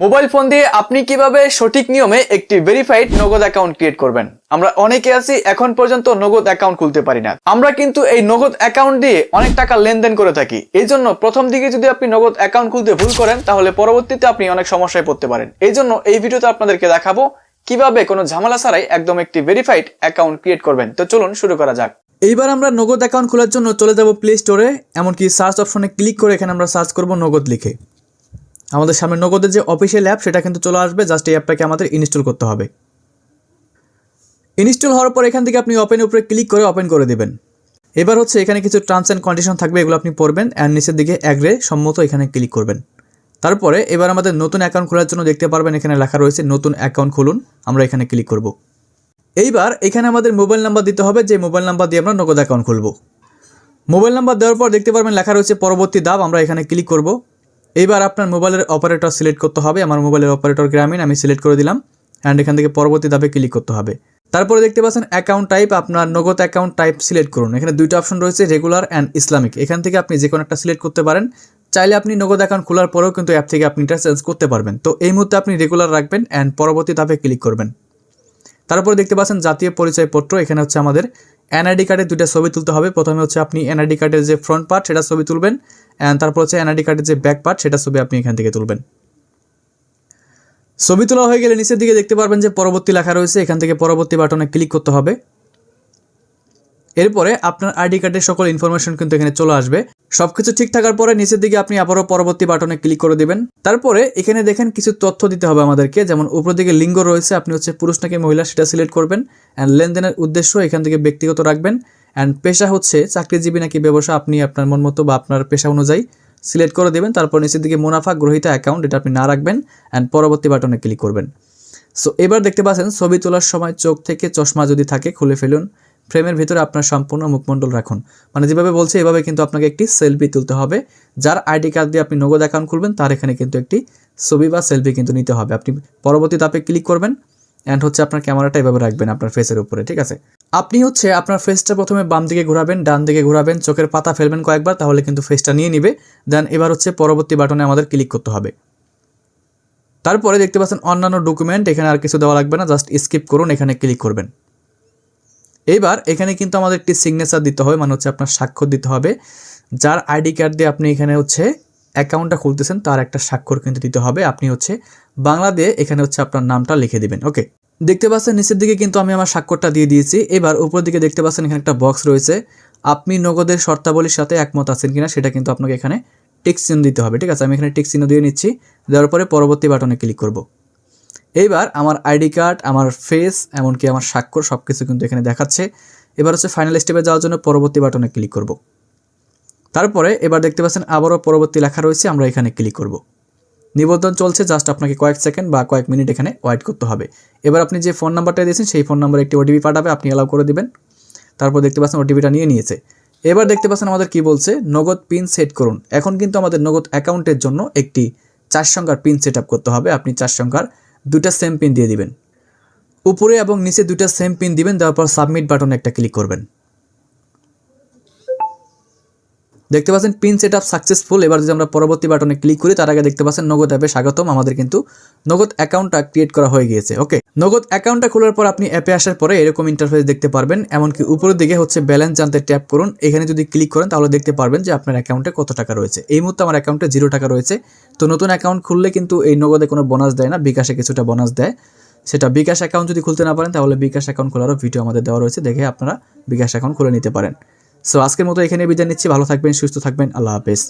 Mobile phone দিয়ে আপনি কীভাবে সঠিক নিয়মে একটি ভেরিফাইড নগদ অ্যাকাউন্ট ক্রিয়েট করবেন? আমরা অনেকে আছি, এখন পর্যন্ত নগদ অ্যাকাউন্ট খুলতে পারি না। আমরা কিন্তু এই নগদ অ্যাকাউন্ট দিয়ে অনেক টাকা লেনদেন করে থাকি। এই জন্য প্রথম দিকে যদি আপনি নগদ অ্যাকাউন্ট খুলতে ভুল করেন, তাহলে পরবর্তীতে আপনি অনেক সমস্যায় পড়তে পারেন। এই জন্য এই ভিডিওতে আপনাদেরকে দেখাবো কীভাবে কোনো ঝামেলা ছাড়াই একদম একটি ভেরিফাইড অ্যাকাউন্ট ক্রিয়েট করবেন। তো চলুন শুরু করা যাক। এইবার আমরা নগদ অ্যাকাউন্ট খোলার জন্য চলে যাব প্লে স্টোরে এমনকি সার্চ অপশনে ক্লিক করে এখানে আমরা সার্চ করব নগদ লিখে। আমাদের সামনে নগদের যে অফিসিয়াল অ্যাপ সেটা কিন্তু চলে আসবে। জাস্ট এই অ্যাপটাকে আমাদের ইনস্টল করতে হবে। ইনস্টল হওয়ার পর এখান থেকে আপনি ওপেন উপরে ক্লিক করে ওপেন করে দেবেন। এবার হচ্ছে এখানে কিছু টার্মস অ্যান্ড কন্ডিশন থাকবে, এগুলো আপনি পড়বেন অ্যান্ড নিচের দিকে অ্যাগ্রে সম্মত এখানে ক্লিক করবেন। তারপরে এবার আমাদের নতুন অ্যাকাউন্ট খোলার জন্য দেখতে পারবেন এখানে লেখা রয়েছে নতুন অ্যাকাউন্ট খুলুন, আমরা এখানে ক্লিক করব। এইবার এখানে আমাদের মোবাইল নাম্বার দিতে হবে, যে মোবাইল নাম্বার দিয়ে আমরা নগদ অ্যাকাউন্ট খুলব। মোবাইল নাম্বার দেওয়ার পর দেখতে পারবেন লেখা রয়েছে পরবর্তী দাব, আমরা এখানে ক্লিক করব। এইবার আপনার মোবাইলের অপারেটর সিলেক্ট করতে হবে। আমার মোবাইলের অপারেটর গ্রামীণ, আমি সিলেক্ট করে দিলাম। অ্যান্ড এখান থেকে পরবর্তী ধাপে ক্লিক করতে হবে। তারপরে দেখতে পাচ্ছেন অ্যাকাউন্ট টাইপ আপনার নগদ অ্যাকাউন্ট টাইপ সিলেক্ট করুন। এখানে দুইটা অপশন রয়েছে রেগুলার অ্যান্ড ইসলামিক এখান থেকে আপনি যে কোনো একটা সিলেক্ট করতে পারেন। চাইলে আপনি নগদ অ্যাকাউন্ট খোলার পরেও কিন্তু অ্যাপ থেকে আপনি এটা চেঞ্জ করতে পারবেন। তো এই মুহূর্তে আপনি রেগুলার রাখবেন অ্যান্ড পরবর্তী ধাপে ক্লিক করবেন। তারপরে দেখতে পাচ্ছেন জাতীয় পরিচয়পত্র, এখানে হচ্ছে আমাদের এনআইডি কার্ডের দুইটা ছবি তুলতে হবে। প্রথমে হচ্ছে আপনি এনআইডি কার্ডের যে ফ্রন্ট পার্ট সেটা ছবি তুলবেন। অ্যান্ড তারপর হচ্ছে এনআইডি কার্ডের যে ব্যাক পার্ট সেটা ছবি আপনি এখান থেকে তুলবেন। ছবি তোলা হয়ে গেলে নিচের দিকে দেখতে পারবেন যে পরবর্তী লেখা রয়েছে। এখান থেকে পরবর্তী বাটনে ক্লিক করতে হবে। এরপরে আপনার আইডি কার্ডের সকল ইনফরমেশন কিন্তু এখানে চলে আসবে। সবকিছু ঠিক থাকার পরে নিচের দিকে আপনি আবারও পরবর্তী বাটনে ক্লিক করে দিবেন। তারপরে এখানে দেখেন কিছু তথ্য দিতে হবে আমাদেরকে। যেমন উপর দিকে লিঙ্গ রয়েছে, আপনি হচ্ছে পুরুষ নাকি মহিলা সেটা সিলেক্ট করবেন। অ্যান্ড লেনদেনের উদ্দেশ্য এখান থেকে ব্যক্তিগত রাখবেন। অ্যান্ড পেশা হচ্ছে চাকরিজীবী নাকি ব্যবসা, আপনি আপনার মন মতো বা আপনার পেশা অনুযায়ী সিলেক্ট করে দেবেন। তারপর নিচের দিকে মুনাফা, গ্রহিতা অ্যাকাউন্ট এটা আপনি না রাখবেন। অ্যান্ড পরবর্তী বাটনে ক্লিক করবেন। সো এবার দেখতে পাচ্ছেন, ছবি তোলার সময় চোখ থেকে চশমা যদি থাকে, খুলে ফেলুন। ফ্রেমের ভিতরে আপনার সম্পূর্ণ মুখমণ্ডল রাখুন। মানে যেভাবে বলছে, এভাবে কিন্তু আপনাকে একটি সেলফি তুলতে হবে। যার আইডি কার্ড দিয়ে আপনি নগদ অ্যাকাউন্ট খুলবেন, তার এখানে কিন্তু একটি ছবি বা সেলফি কিন্তু নিতে হবে। আপনি পরবর্তী তাপে ক্লিক করবেন অ্যান্ড হচ্ছে আপনার ক্যামেরাটা এভাবে রাখবেন আপনার ফেসের উপরে, ঠিক আছে? আপনি হচ্ছে আপনার ফেসটা প্রথমে বাম দিকে ঘোরাবেন, ডান দিকে ঘোরাবেন, চোখের পাতা ফেলবেন কয়েকবার, তাহলে কিন্তু ফেসটা নিয়ে নিবে। দেন এবার হচ্ছে পরবর্তী বাটনে আমাদের ক্লিক করতে হবে। তারপরে দেখতে পাচ্ছেন অন্যান্য ডকুমেন্ট এখানে আর কিছু দেওয়া লাগবে না জাস্ট স্কিপ করুন, এখানে ক্লিক করবেন। এইবার এখানে কিন্তু আমাদের একটি সিগনেচার দিতে হবে মানে হচ্ছে আপনার স্বাক্ষর দিতে হবে। যার আইডি কার্ড দিয়ে আপনি এখানে হচ্ছে অ্যাকাউন্টটা খুলতেছেন, তার একটা স্বাক্ষর কিন্তু দিতে হবে। আপনি হচ্ছে বাংলা দিয়ে এখানে হচ্ছে আপনার নামটা লিখে দিবেন, ওকে? দেখতে পাচ্ছেন নিচের দিকে কিন্তু আমি আমার স্বাক্ষরটা দিয়ে দিয়েছি। এবার উপর দিকে দেখতে পাচ্ছেন এখানে একটা বক্স রয়েছে। আপনি নগদের শর্তাবলীর সাথে একমত আছেন কিনা সেটা কিন্তু আপনাকে এখানে টিক চিহ্ন দিতে হবে, ঠিক আছে? আমি এখানে টিক চিহ্ন দিয়ে নিচ্ছি, দেওয়ার পরে পরবর্তী বাটনে ক্লিক করব। এইবার আমার আইডি কার্ড, আমার ফেস এমনকি আমার স্বাক্ষর সব কিছু কিন্তু এখানে দেখাচ্ছে। এবার হচ্ছে ফাইনাল স্টেপে যাওয়ার জন্য পরবর্তী বাটনে ক্লিক করব। তারপরে এবার দেখতে পাচ্ছেন আবারও পরবর্তী লেখা রয়েছে, আমরা এখানে ক্লিক করব। নিবন্ধন চলছে জাস্ট আপনাকে কয়েক সেকেন্ড বা কয়েক মিনিট এখানে ওয়েট করতে হবে। এবার আপনি যে ফোন নাম্বারটা দিয়েছেন, সেই ফোন নাম্বারে একটি ওটিপি পাঠাবে, আপনি অ্যালাউ করে দেবেন। তারপর দেখতে পাচ্ছেন ওটিপিটা নিয়ে নিয়েছে। এবার দেখতে পাচ্ছেন আমাদের কি বলছে, নগদ পিন সেট করুন। এখন কিন্তু আমাদের নগদ অ্যাকাউন্টের জন্য একটি চার সংখ্যার পিন সেট করতে হবে। আপনি চার সংখ্যার দুটা সেম পিন দিয়ে দিবেন। উপরে এবং নিচে দুটা সেম পিন দিবেন তারপর সাবমিট বাটনে একটা ক্লিক করবেন। দেখতে পাচ্ছেন পিন সেট আপ সাকসেসফুল এবার যদি আমরা পরবর্তী বাটনে ক্লিক করি, তার আগে দেখতে পাচ্ছেন নগদ অ্যাপে স্বাগতম। আমাদের কিন্তু নগদ অ্যাকাউন্টটা ক্রিয়েট করা হয়ে গিয়েছে। ওকে নগদ অ্যাকাউন্টটা খোলার পর আপনি অ্যাপে আসার পরে এরকম ইন্টারফেস দেখতে পারবেন। এমনকি উপরের দিকে হচ্ছে ব্যালেন্স জানতে ট্যাপ করুন। এখানে যদি ক্লিক করেন, তাহলে দেখতে পারবেন যে আপনার অ্যাকাউন্টে কত টাকা রয়েছে। এই মুহূর্তে আমার অ্যাকাউন্টে জিরো টাকা রয়েছে। তো নতুন অ্যাকাউন্ট খুললে কিন্তু এই নগদে কোনো বোনাস দেয় না, বিকাশে কিছুটা বোনাস দেয়। সেটা বিকাশ অ্যাকাউন্ট যদি খুলতে না পারেন, তাহলে বিকাশ অ্যাকাউন্ট খোলারও ভিডিও আমাদের দেওয়া রয়েছে। দেখে আপনারা বিকাশ অ্যাকাউন্ট খুলে নিতে পারেন। সো আজকের মতো এখানে বিদায় নিচ্ছি। ভালো থাকবেন সুস্থ থাকবেন। আল্লাহ হাফেজ।